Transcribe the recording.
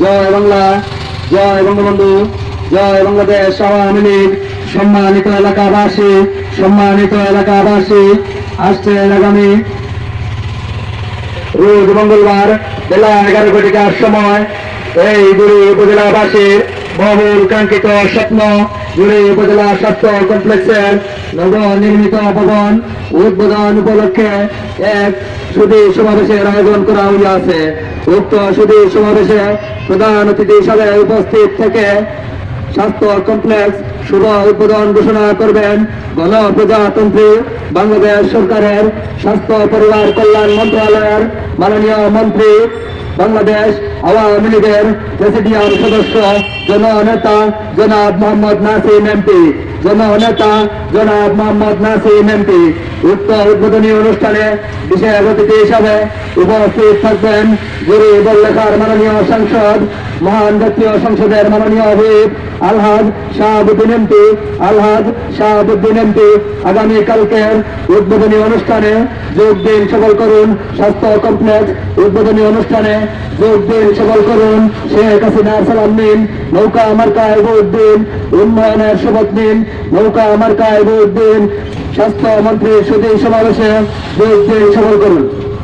জয় বাংলা, জয় বঙ্গবন্ধু, জয় বাংলাদেশ আওয়ামী লীগ, সম্মানিত এলাকাবাসী সম্মানিত এলাকাবাসী, আসছে আগামী রোজ মঙ্গলবার বেলা এগারো ঘটিকার সময় এই গুরু উপজেলাবাসীর বহুল কাঙ্ক্ষিত স্বপ্ন গুরু উপজেলা স্বাস্থ্য কমপ্লেক্সের নবনির্মিত ভবন উদ্বোধন উপলক্ষে এক সুদী সমাবেশের আয়োজন করা হইয়াছে। উক্ত সুদী সমাবেশে প্রধান অতিথি হিসাবে উপস্থিত থেকে স্বাস্থ্য কমপ্লেক্স শুভ উদ্বোধন ঘোষণা করবেন গণপ্রজাতন্ত্রী বাংলাদেশ সরকারের স্বাস্থ্য পরিবার কল্যাণ মন্ত্রণালয়ের মাননীয় মন্ত্রী, বাংলাদেশ আওয়ামী লীগের প্রেসিডিয়াম সদস্য, জননেতা জনাব মোহাম্মদ নাসিম এমপি। জননেতা জনাব মোহাম্মদ নাসিম এমপি। উক্ত উদ্বোধনী অনুষ্ঠানে বিশেষ অতিথি হিসাবে উপস্থিত থাকবেন গুরু বল্লেখার মাননীয় সাংসদ, মহান জাতীয় সংসদের মাননীয় whip Alhaj Shahabuddin MP. Alhaj Shahabuddin MP, আগামী কালকের উদ্বোধনী অনুষ্ঠানে যোগ দিন, সফল করুন, স্বাস্থ্য কমপ্লেক্স উদ্বোধনী অনুষ্ঠানে যোগ দিন সবল করুন। শেখ হাসিনার সালাম নিন নৌকা মার্কায় ভোট দিন উন্নয়নের শপথ নিন। নৌকা মার্কায় ভোট দিন স্বাস্থ্য মন্ত্রী সুদী সমাবেশে যোগ দিন সবল করুন।